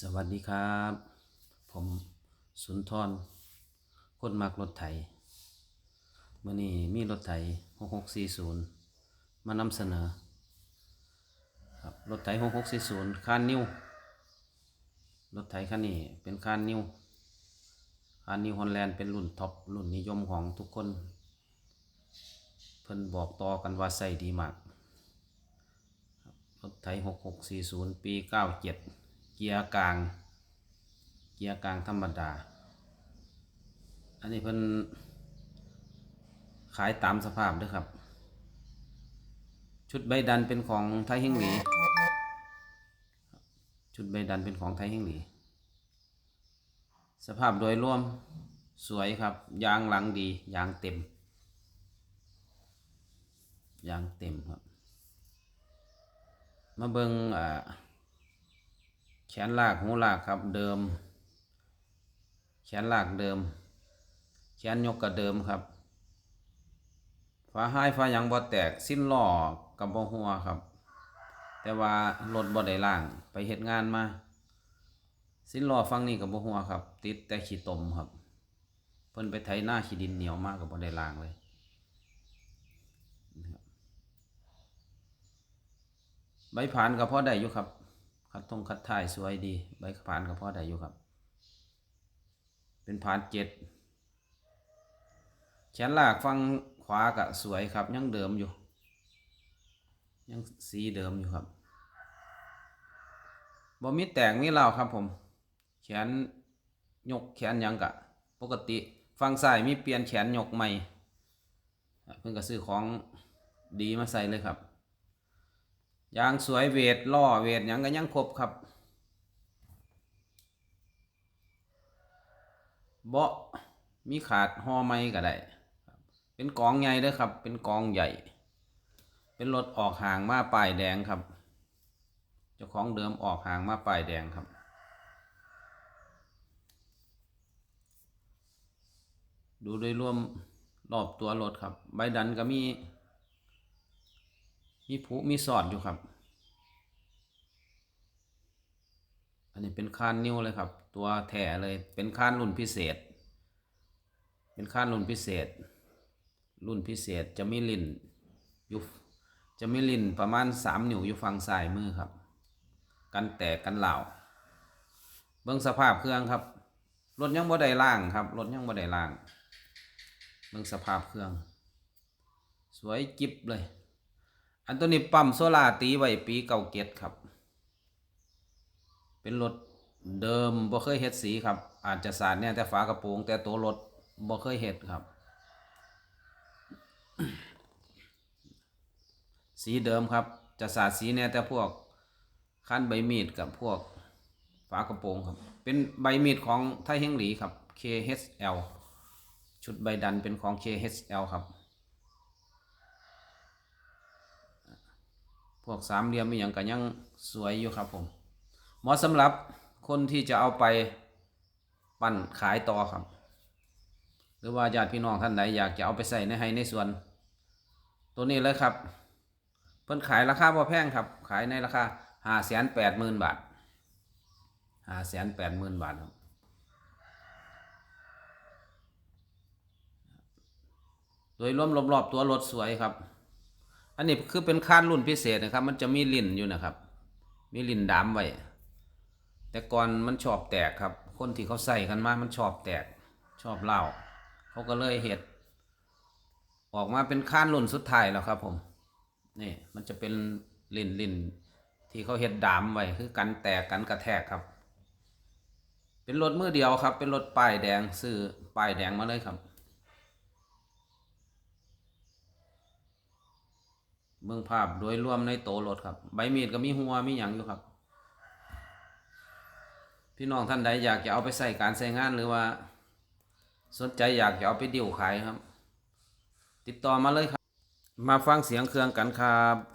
สวัสดีครับ ผมสุนทรคนมักรถไถเมื่อนี้มีรถไถ 6640 มานำเสนอครับรถไถ 6640 คานนิวรถไถคันนี้เป็นคานนิวคานนิวฮอลแลนด์เป็นรุ่นท็อป รุ่นนิยมของทุกคน เพิ่นบอกต่อกันว่าใส่ดีมาก รถไถ 6640 ปี 97 เกียร์กลาง เกียร์กลางธรรมดา อันนี้เพิ่นขายตามสภาพด้วยครับ ชุดใบดันเป็นของไทยเฮงหลี ชุดใบดันเป็นของไทยเฮงหลี สภาพโดยรวมสวยครับ ยางหลังดี ยางเต็ม ยางเต็มครับ มาเบิงอ่า แขนลากหูลากครับเดิม แขนลากเดิม แขนยกกับเดิมครับฝาห้ายฝายังบ่แตกสิ้นล้อกับบ่หัวครับ แต่ว่ารถบ่ได้ล่างไปเฮ็ดงานมา สิ้นล้อฟังนี่กับบ่หัวครับ ติดแต่ขี้ตมครับ เพิ่นไปไถหน้าขี้ดินเหนียวมากกับบ่ได้ล่างเลยใบผ่านกับพ่อได้อยู่ครับ คัดทงคัดถ่ายสวยดี ใบผ่านกับพ่อได้อยู่ครับ เป็นผ่านเจ็ดแขนลากฟังขวากับสวยครับ ยังเดิมอยู่ ยังสีเดิมอยู่ครับบ่มีแตกมีเล่าครับผม แขนยกแขนยังกะ ปกติฟังซ้ายมีเปลี่ยนแขนยกใหม่ เพิ่งก็ซื้อของดีมาใส่เลยครับ ยางสวยเวทล่อเวทหยังก็ยังครบครับ เบาะมีขาดห่อไม้ก็ได้ เป็นกองใหญ่เด้อครับ เป็นกองใหญ่ เป็นรถออกห่างมาป้ายแดงครับ เจ้าของเดิมออกห่างมาป้ายแดงครับ ดูโดยรวมรอบตัวรถครับ ใบดันก็มีมีผูมีสอดอยู่ครับ อันนี้เป็นคานนิ้วเลยครับ ตัวแถเลยเป็นคานรุ่นพิเศษ เป็นคานรุ่นพิเศษ รุ่นพิเศษจะมีลิ้นอยู่จะมีลิ้นประมาณสามนิ้วอยู่ฝั่งซ้ายมือครับ กันแตกกันเหล่าเบื้องสภาพเครื่องครับรถยังบ่ได้ล่างครับรถยังบ่ได้ล่างเบื้องสภาพเครื่อง สวยจิบเลย อันตัวนี้ปั๊มโซลาตีไว้ปีเก่าเกตครับ เป็นรถเดิมบ่เคยเฮ็ดสีครับ อาจจะสาดเนี่ยแต่ฝากระโปรง แต่ตัวรถบ่เคยเฮ็ดครับ สีเดิมครับ จะสาดสีเนี่ยแต่พวกคันใบมีดกับพวกฝากระโปรงครับ เป็นใบมีดของไทยเฮงหลีครับ KHL ชุดใบดันเป็นของ KHL ครับ พวกสามเหลี่ยมมีอย่างกันยังสวยอยู่ครับผม เหมาะสำหรับคนที่จะเอาไปปั่นขายต่อครับ หรือว่าญาติพี่น้องท่านใดอยากจะเอาไปใส่ในให้ในส่วน ตัวนี้เลยครับ เพิ่นขายราคาพอแพงครับ ขายในราคาห้าแสนแปดหมื่นบาทห้าแสนแปดหมื่นบาทครับโดยรวมรอบๆตัวรถสวยครับ อันนี้คือเป็นคานรุ่นพิเศษนะครับ มันจะมีลิ้นอยู่นะครับ มีลิ้นดามไว้ แต่ก่อนมันชอบแตกครับ คนที่เขาใส่กันมามันชอบแตกชอบเล่าเขาก็เลยเห็ดออกมาเป็นคานรุ่นสุดท้ายแล้วครับ ผมนี่มันจะเป็นลิ้นลิ้นที่เขาเห็ดดามไว้คือกันแตกกันกระแทกครับ เป็นรถมือเดียวครับ เป็นรถป้ายแดงซื้อป้ายแดงมาเลยครับเบื้องภาพโดยรวมในโตรถครับ ใบมีดก็มีหัวมีหยังอยู่ครับ พี่น้องท่านใดอยากจะเอาไปใส่การใส่งานหรือว่า สนใจอยากจะเอาไปดิวขายครับ ติดต่อมาเลยครับ มาฟังเสียงเครื่องกันครับ